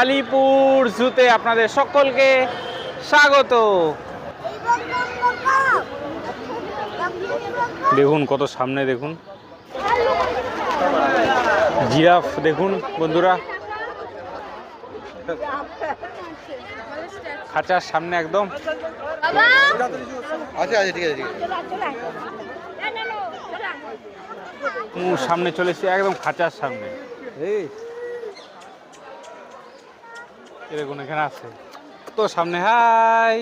আলিপুর জুতে আপনাদের সকলকে স্বাগত। দেখুন কত সামনে দেখুন। জিরাফ দেখুন বন্ধুরা। খাঁচার সামনে একদম। আচ্ছা আচ্ছা ঠিক আছে ঠিক আছে। সামনে চলেছি একদম খাঁচার সামনে। এই। এ দেখুন এখানে আছে। তো সামনে হাই।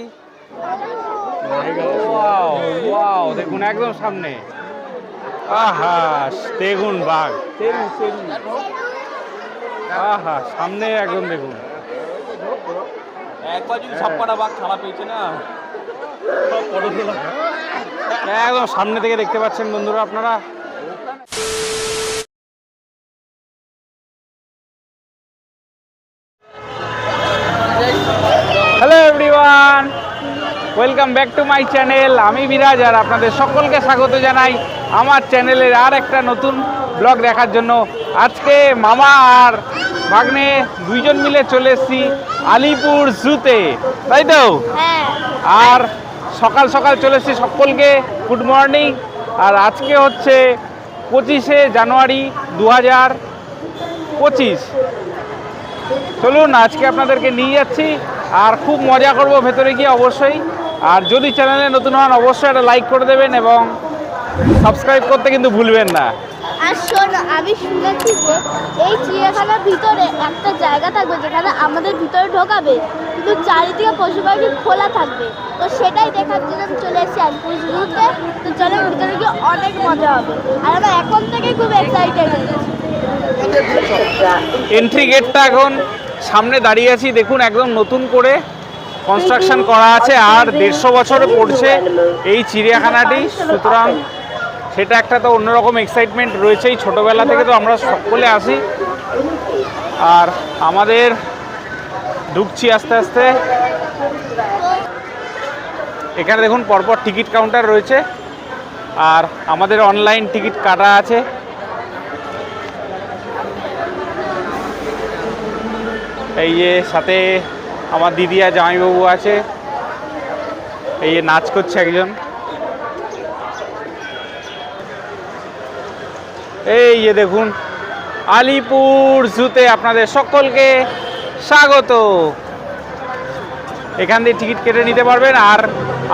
ওয়াও দেখুন একদম সামনে। আহা দেখুন বাঘ। আহা সামনে একদম দেখুন। একবার যদি বাঘ খারাপ পেয়েছে না একদম সামনে থেকে দেখতে পাচ্ছেন বন্ধুরা আপনারা। Welcome back to my channel আমি বিরাজ আর আপনাদের সকলকে স্বাগত জানাই আমার চ্যানেলের আর একটা নতুন ব্লগ দেখার জন্য। আজকে মামা আর ভাগ্নে দুইজন মিলে চলে এসেছি আলিপুর জুতে। তাই তো? হ্যাঁ। আর সকাল সকাল চলে এসেছি সকলকে। গুড মর্নিং আর আজকে হচ্ছে পঁচিশে জানুয়ারি দু হাজার পঁচিশ। চলুন আজকে আপনাদেরকে নিয়ে যাচ্ছি। আর খুব মজা করব ভেতরে গিয়ে অবশ্যই। আর যদি চ্যানেলে নতুন হন অবশ্যই একটা লাইক করে দেবেন এবং সাবস্ক্রাইব করতে কিন্তু ভুলবেন না। আর শোন আমি শুনেছি যে এই চিড়িয়াখানার ভিতরে একটা জায়গা থাকবে যেখানে আমাদের ভিতরে ঢোকাবে কিন্তু চারিদিকে পশু পাখি খোলা থাকবে। তো সেটাই দেখার জন্য আমি চলে এসেছি আলিপুর জুতে তো চলো ভিতরে গিয়ে অনেক মজা হবে। আর আমরা এখন থেকে খুব এক্সাইটেড এন্ট্রি গেটটা এখন সামনে দাঁড়িয়ে আছি, দেখুন একদম নতুন করে কনস্ট্রাকশন করা আছে, আর দেড়শো বছরে পড়ছে এই চিড়িয়াখানাটি। সুতরাং সেটা একটা তো অন্যরকম এক্সাইটমেন্ট রয়েছেই ছোটোবেলা থেকে তো আমরা সকলে আসি। আর আমাদের ঢুকছি আস্তে আস্তে। এখানে দেখুন পরপর টিকিট কাউন্টার রয়েছে, আর আমাদের অনলাইন টিকিট কাটা আছে। এই যে সাথে আমার দিদি আর জামাইবাবু আছে। এই যে নাচ করছে একজন। এই যে দেখুন, আলিপুর জুতে আপনাদের সকলকে স্বাগত। এখান দিয়ে টিকিট কেটে নিতে পারবেন, আর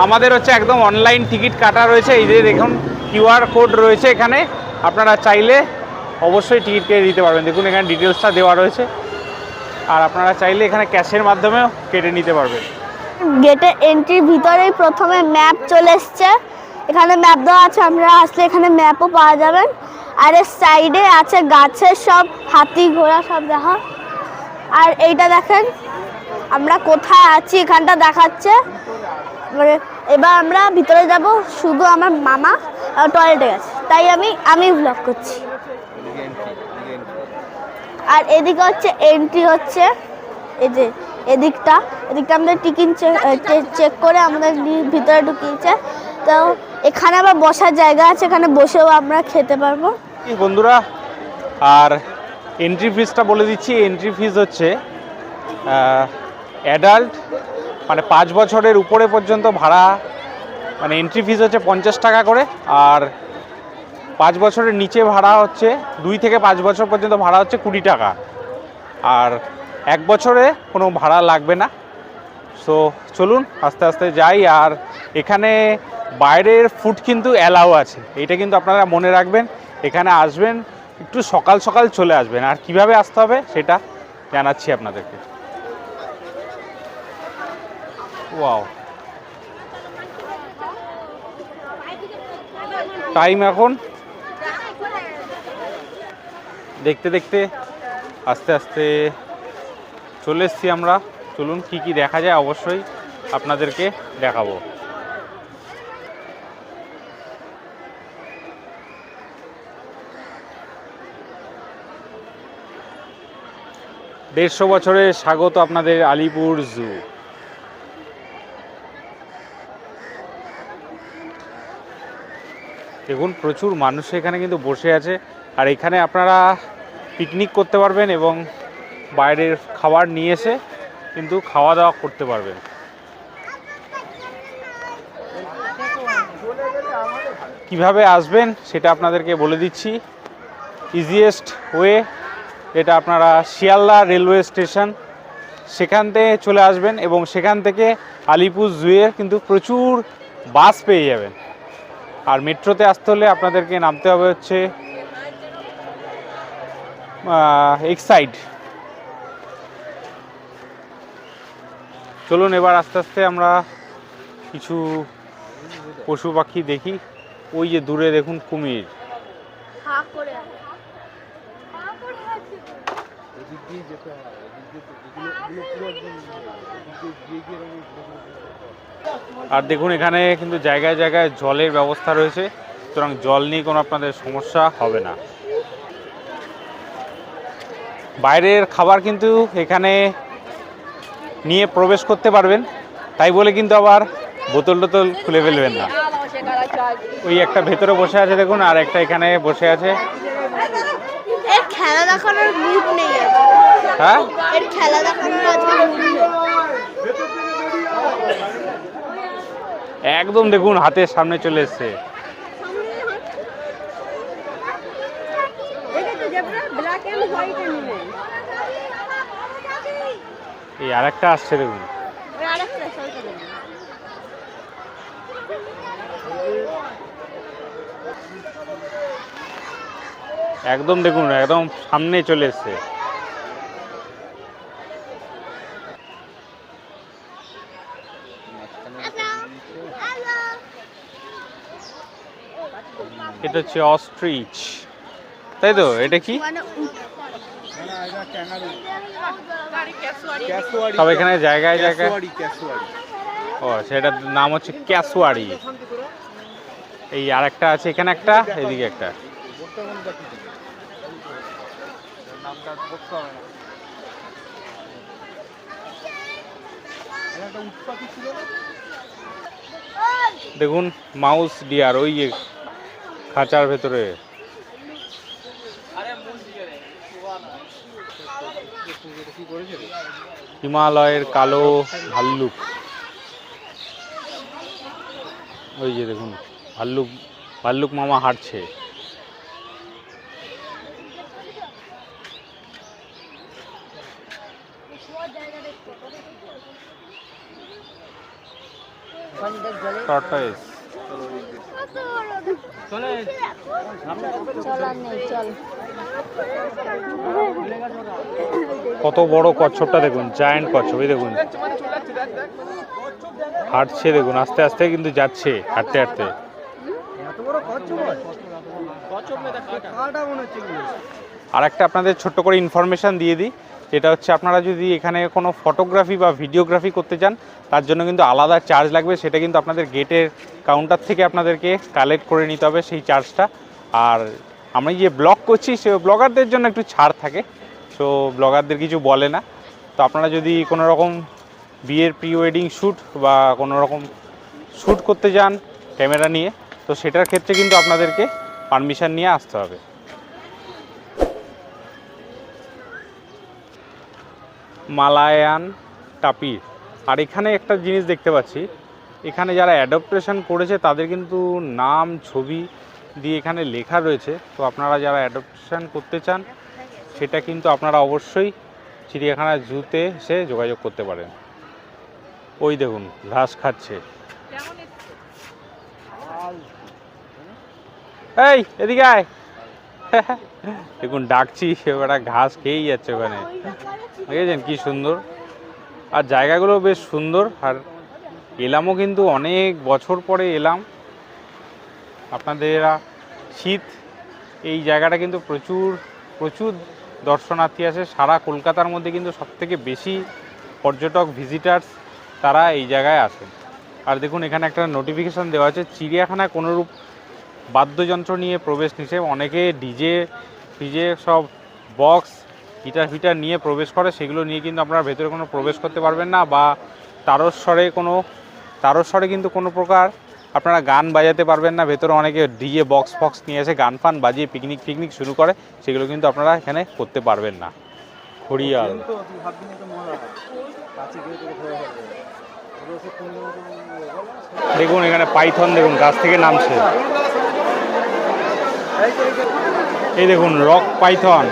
আমাদের হচ্ছে একদম অনলাইন টিকিট কাটা রয়েছে। এই যে দেখুন কিউআর কোড রয়েছে এখানে। আপনারা চাইলে অবশ্যই টিকিট কেটে নিতে পারবেন। দেখুন, এখানে ডিটেলসটা দেওয়া রয়েছে। আর আপনারা চাইলে এখানে ক্যাশের মাধ্যমেও কেটে নিতে পারবেন। গেটে এন্ট্রির ভিতরেই প্রথমে ম্যাপ চলে এসছে। এখানে ম্যাপ দেওয়া আছে, আমরা আসলে এখানে ম্যাপও পাওয়া যাবেন আর এর সাইডে আছে গাছের সব, হাতি, ঘোড়া সব দেখা। আর এইটা দেখেন, আমরা কোথায় আছি এখানটা দেখাচ্ছে। মানে এবার আমরা ভিতরে যাব, শুধু আমার মামা টয়লেটে গেছে। তাই আমি আমি ব্লগ করছি। আর এদিকে হচ্ছে এন্ট্রি হচ্ছে। এই যে এদিকটা এদিকটা আমাদের টিকিট চেক করে আমাদের ভিতরে ঢুকিয়েছে। তো এখানে আবার বসার জায়গা আছে, এখানে বসেও আমরা খেতে পারব। বন্ধুরা, আর এন্ট্রি ফিজটা বলে দিচ্ছি। এন্ট্রি ফিজ হচ্ছে অ্যাডাল্ট মানে পাঁচ বছরের উপরে পর্যন্ত ভাড়া মানে এন্ট্রি ফিজ হচ্ছে পঞ্চাশ টাকা করে। আর পাঁচ বছরের নিচে ভাড়া হচ্ছে, দুই থেকে পাঁচ বছর পর্যন্ত ভাড়া হচ্ছে কুড়ি টাকা। আর এক বছরে কোনো ভাড়া লাগবে না। সো চলুন, আস্তে আস্তে যাই। আর এখানে বাইরের ফুড কিন্তু অ্যালাও আছে। এটা কিন্তু আপনারা মনে রাখবেন। এখানে আসবেন, একটু সকাল সকাল চলে আসবেন। আর কীভাবে আসতে হবে সেটা জানাচ্ছি আপনাদেরকে। ওয়াও টাইম এখন দেখতে দেখতে আস্তে আস্তে চলে এসছি আমরা। চলুন কি কি দেখা যায় অবশ্যই আপনাদেরকে দেখাবো। দেড়শো বছরের স্বাগত আপনাদের আলিপুর জু। দেখুন, প্রচুর মানুষ এখানে কিন্তু বসে আছে। আর এখানে আপনারা পিকনিক করতে পারবেন এবং বাইরের খাবার নিয়ে এসে কিন্তু খাওয়া দাওয়া করতে পারবেন। কীভাবে আসবেন সেটা আপনাদেরকে বলে দিচ্ছি। ইজিয়েস্ট ওয়ে এটা আপনারা শিয়ালদা রেলওয়ে স্টেশন সেখান থেকে চলে আসবেন এবং সেখান থেকে আলিপুর জুয়ের কিন্তু প্রচুর বাস পেয়ে যাবেন। আর মেট্রোতে আসতে হলে আপনাদেরকে নামতে হবে হচ্ছে এক্সাইড চলুন এবার আস্তে আস্তে আমরা কিছু পশু পাখি দেখি। ওই যে দূরে দেখুন কুমির। আর দেখুন এখানে কিন্তু জায়গায় জায়গায় জলের ব্যবস্থা রয়েছে। সুতরাং জল নিয়ে কোনো আপনাদের সমস্যা হবে না। বাইরের খাবার কিন্তু এখানে নিয়ে প্রবেশ করতে পারবেন। তাই বলে কিন্তু আবার বোতল টোতল খুলে ফেলবেন না। ওই একটা ভেতরে বসে আছে দেখুন আর একটা এখানে বসে আছে। খেলা দেখানোর মুড নেই হ্যাঁ? এর খেলা দেখানোর আজকে মুড নেই। একদম দেখুন হাতের সামনে চলে এসছে। এই আরেকটা আসছে দেখুন। একদম দেখুন, একদম সামনে চলে এসছে। এটা হচ্ছে অস্ট্রিচ। তাই তো? এটা কি? সব এখানে জায়গায় জায়গায় ও সেটার নাম হচ্ছে ক্যাসোয়ারি এই আরেকটা আছে এখানে একটা এদিকে একটা। একটা দেখুন মাউস ডিয়ার ওই খাঁচার ভেতরে এটা কি করেছে রে? হিমালয়ের কালো ভাল্লুক। ওই যে দেখুন ভাল্লুক ভাল্লুক মামা হাঁটছে। কত বড় কচ্ছপটা দেখুন জায়ান্ট কচ্ছপ এই দেখুন। হাঁটছে দেখুন আস্তে আস্তে কিন্তু যাচ্ছে হাঁটতে হাঁটতে। আর একটা আপনাদের ছোট্ট করে ইনফরমেশান দিয়ে দিই। যেটা হচ্ছে আপনারা যদি এখানে কোনো ফটোগ্রাফি বা ভিডিওগ্রাফি করতে চান, তার জন্য কিন্তু আলাদা চার্জ লাগবে, সেটা কিন্তু আপনাদের গেটের কাউন্টার থেকে আপনাদেরকে কালেক্ট করে নিতে হবে সেই চার্জটা আর আমি যে ব্লগ করছি, সে ব্লগারদের জন্য একটু ছাড় থাকে সো ব্লগারদের কিছু বলে না। তো আপনারা যদি কোনো রকম বিয়ের প্রি ওয়েডিং শ্যুট বা কোনো রকম শ্যুট করতে যান ক্যামেরা নিয়ে, তো সেটার ক্ষেত্রে কিন্তু আপনাদেরকে পারমিশন নিয়ে আসতে হবে। মালায়ান টাপির আর এখানে একটা জিনিস দেখতে পাচ্ছি। এখানে যারা অ্যাডপ্টেশন করেছে তাদের কিন্তু নাম ছবি দিয়ে এখানে লেখা রয়েছে। তো আপনারা যারা অ্যাডপ্টেশন করতে চান সেটা কিন্তু আপনারা অবশ্যই চিড়িয়াখানা জুতে এসে যোগাযোগ করতে পারেন। ওই দেখুন ঘাস খাচ্ছে। এই এদিকে আয়। দেখুন, ডাকছি, এবার ঘাস খেয়েই যাচ্ছে ওখানে। দেখেছেন কি সুন্দর? আর জায়গাগুলো বেশ সুন্দর, আর এলামও কিন্তু অনেক বছর পরে এলাম। আপনাদের শীত, এই জায়গাটা কিন্তু প্রচুর প্রচুর দর্শনার্থী আসে। সারা কলকাতার মধ্যে কিন্তু সবথেকে বেশি পর্যটক ভিজিটার্স তারা এই জায়গায় আসে আর দেখুন, এখানে একটা নোটিফিকেশান দেওয়া আছে, চিড়িয়াখানায় কোনোরূপ বাদ্যযন্ত্র নিয়ে প্রবেশ নিষেধ। অনেকে ডিজে ফিজে সব বক্স গিটার ফিটার নিয়ে প্রবেশ করে সেগুলো নিয়ে কিন্তু আপনারা ভেতরে কোনো প্রবেশ করতে পারবেন না বা তারস্বরে কোনো তারস্বরে কিন্তু কোনো প্রকার আপনারা গান বাজাতে পারবেন না। ভেতরে অনেকে ডিজে বক্স ফক্স নিয়ে এসে গান ফান বাজিয়ে পিকনিক পিকনিক শুরু করে সেগুলো কিন্তু আপনারা এখানে করতে পারবেন না। ঘড়িয়াল দেখুন এখানে পাইথন, দেখুন, গাছ থেকে নামছে। এই দেখুন, রক পাইথন,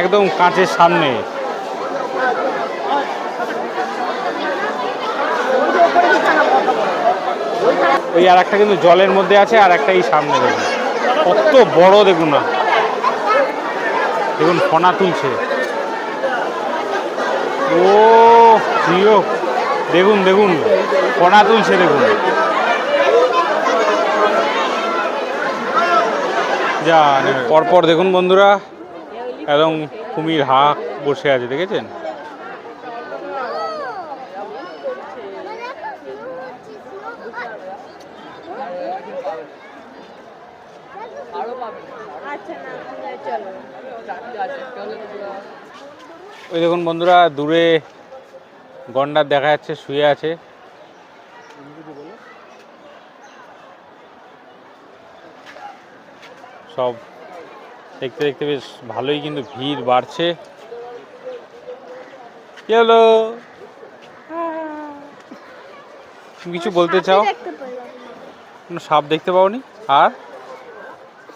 একদম কাঁচের সামনে। ওই আর একটা কিন্তু জলের মধ্যে আছে, আর একটা এই সামনে, দেখুন। কত বড়, দেখুন না। দেখুন, ফনা তুলছে। ও জিও দেখুন দেখুন। ফনা তুলছে, দেখুন। যা, পরপর দেখুন বন্ধুরা, একদম কুমির হাঁক বসে আছে, দেখেছেন? ওই দেখুন বন্ধুরা, দূরে গন্ডার দেখা যাচ্ছে শুয়ে আছে। সব দেখতে দেখতে বেশ ভালোই কিন্তু ভিড় বাড়ছে। হলো? তুমি কিছু বলতে চাও? সাপ দেখতে পাওনি? আর?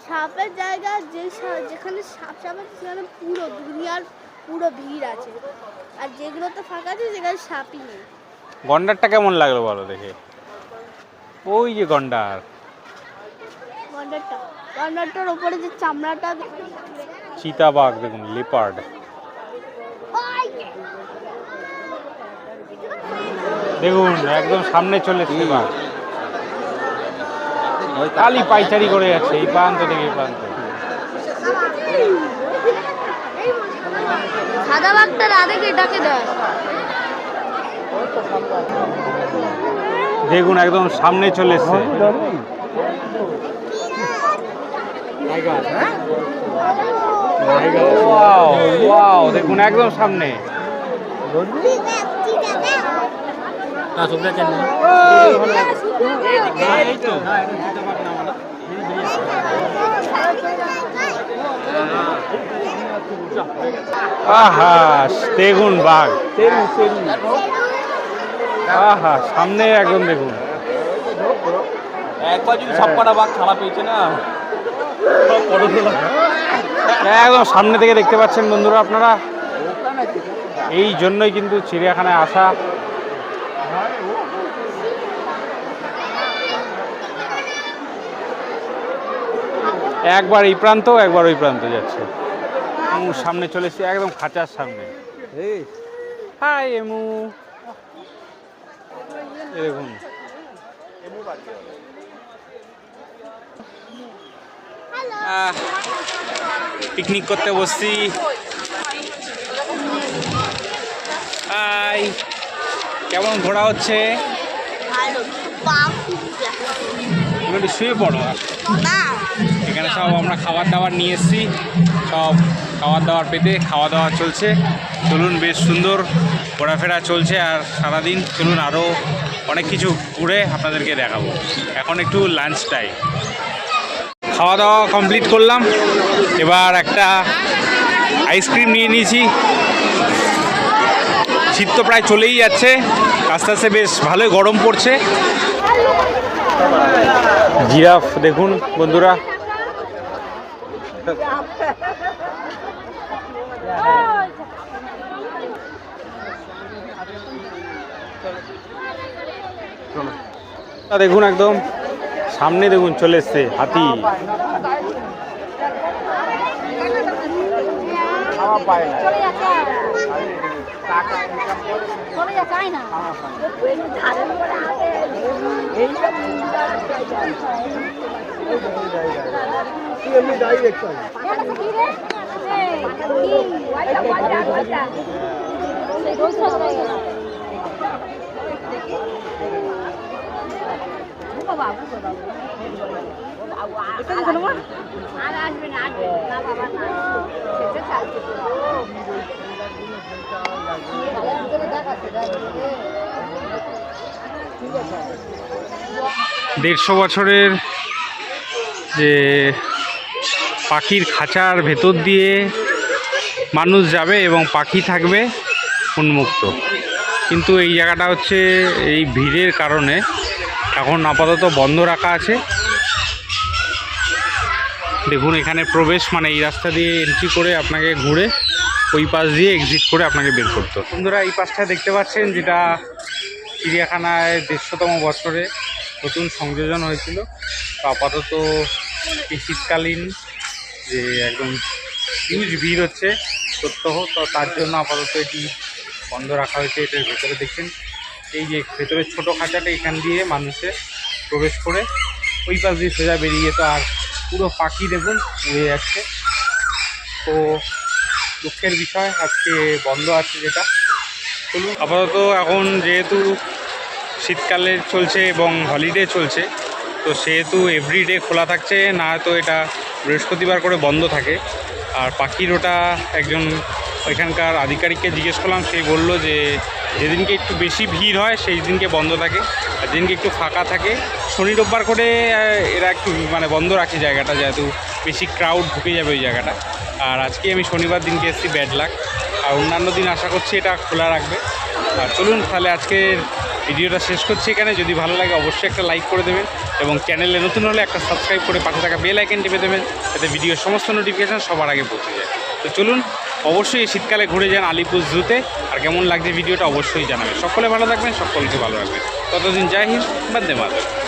সাপের জায়গা যে যেখানে সাপ সাপ আছে সেখানে পুরো দুনিয়ার পুরো ভিড় আছে। আর যেগুলোতে ফাঁকা আছে সেখানে সাপই নেই। গন্ডারটা কেমন লাগল বলো দেখে? ওই যে গন্ডার। গন্ডারটা। গন্ডারটার উপরে যে চামড়াটা চিতাবাঘ দেখুন লিপার্ড দেখুন একদম সামনে চলে বাঘ। কালি পাইচারি করে যাচ্ছে এই প্রান্ত থেকে এই প্রান্ত। সাদা বাঘটা রাধেকে ডাকে দেয় দেখুন একদম সামনে চলে এসছে। ওয়াও ওয়াও দেখুন একদম সামনে। আহা দেখুন বাঘ। আহা সামনে একদম দেখুন একবার যদি ছাপ্পাটা বাঘ ছাড়া পেয়েছে না একদম সামনে থেকে দেখতে পাচ্ছেন বন্ধুরা আপনারা। এই জন্যই কিন্তু চিড়িয়াখানায় আসা। একবার এই প্রান্ত একবার ওই প্রান্ত যাচ্ছে। সামনে চলে এসেছে একদম খাঁচার সামনে। Hi emu. এই দেখুন পিকনিক করতে বসছি। হাই কেমন ঘোরা হচ্ছে? শুয়ে পড়ো। এখানে সব আমরা খাবার দাবার নিয়ে এসেছি সব খাবার দাওয়ার পেতে খাওয়া দাওয়া চলছে। চলুন, বেশ সুন্দর ঘোরাফেরা চলছে আর সারাদিন চলুন আরও অনেক কিছু ঘুরে আপনাদেরকে দেখাবো। এখন একটু লাঞ্চ টাইম খাওয়া দাওয়া কমপ্লিট করলাম। এবার একটা আইসক্রিম নিয়ে নিয়েছি। শীত তো প্রায় চলেই যাচ্ছে। আস্তে আস্তে বেশ ভালোই গরম পড়ছে। জিরাফ দেখুন বন্ধুরা। দেখুন একদম সামনে দেখুন চলে এসছে হাতি। চলে যাচ্ছে চলে দেড়শো বছরের যে পাখির খাঁচার ভেতর দিয়ে মানুষ যাবে এবং পাখি থাকবে উন্মুক্ত। কিন্তু এই জায়গাটা হচ্ছে এই ভিড়ের কারণে এখন আপাতত বন্ধ রাখা আছে। দেখুন, এখানে প্রবেশ মানে এই রাস্তা দিয়ে এন্ট্রি করে আপনাকে ঘুরে ওই পাশ দিয়ে এক্সিট করে আপনাকে বের করতো বন্ধুরা, এই পাশটা দেখতে পাচ্ছেন যেটা চিড়িয়াখানায় দেড়শোতম বছরে নতুন সংযোজন হয়েছিল। তো আপাতত এই শীতকালীন যে একদম হিউজ ভিড় হচ্ছে প্রত্যহ তো তার জন্য আপাতত এটি বন্ধ রাখা হয়েছে, এটার ভেতরে দেখছেন। এই যে ভেতরের ছোটো খাঁচাটা এখান দিয়ে মানুষে প্রবেশ করে, ওই পাশ দিয়ে সোজা বেরিয়ে তো আর পুরো পাখি দেখুন উড়ে যাচ্ছে। তো দুঃখের বিষয়, আজকে বন্ধ আছে যেটা। চলুন, আপাতত এখন যেহেতু শীতকালে চলছে এবং হলিডে চলছে, তো সেহেতু এভরিডে খোলা থাকছে, না তো এটা বৃহস্পতিবার করে বন্ধ থাকে। আর পাখির ওটা একজন ওইখানকার আধিকারিককে জিজ্ঞেস করলাম সেই বলল যে যেদিনকে একটু বেশি ভিড় হয়, সেই দিনকে বন্ধ থাকে। আর যেদিনকে একটু ফাঁকা থাকে, শনি রোববার করে এরা একটু মানে বন্ধ রাখে জায়গাটা, যেহেতু বেশি ক্রাউড ঢুকে যাবে ওই জায়গাটা। আর আজকে আমি শনিবার দিনকে এসেছি ব্যাড লাক আর অন্যান্য দিন আশা করছি এটা খোলা রাখবে। আর চলুন, তাহলে আজকের ভিডিওটা শেষ করছি এখানে। যদি ভালো লাগে অবশ্যই একটা লাইক করে দেবেন এবং চ্যানেলে নতুন হলে একটা সাবস্ক্রাইব করে পাশে থাকা বেল আইকন টিপে দেবেন যাতে ভিডিওর সমস্ত নোটিফিকেশান সবার আগে পৌঁছে যায়। তো চলুন, অবশ্যই এই শীতকালে ঘুরে যান আলিপুর জুতে। আর কেমন লাগছে ভিডিওটা অবশ্যই জানাবেন। সকলে ভালো থাকবেন, সকলকে ভালো রাখবেন। ততদিন জয় হিন্দ, বন্দে মাতরম।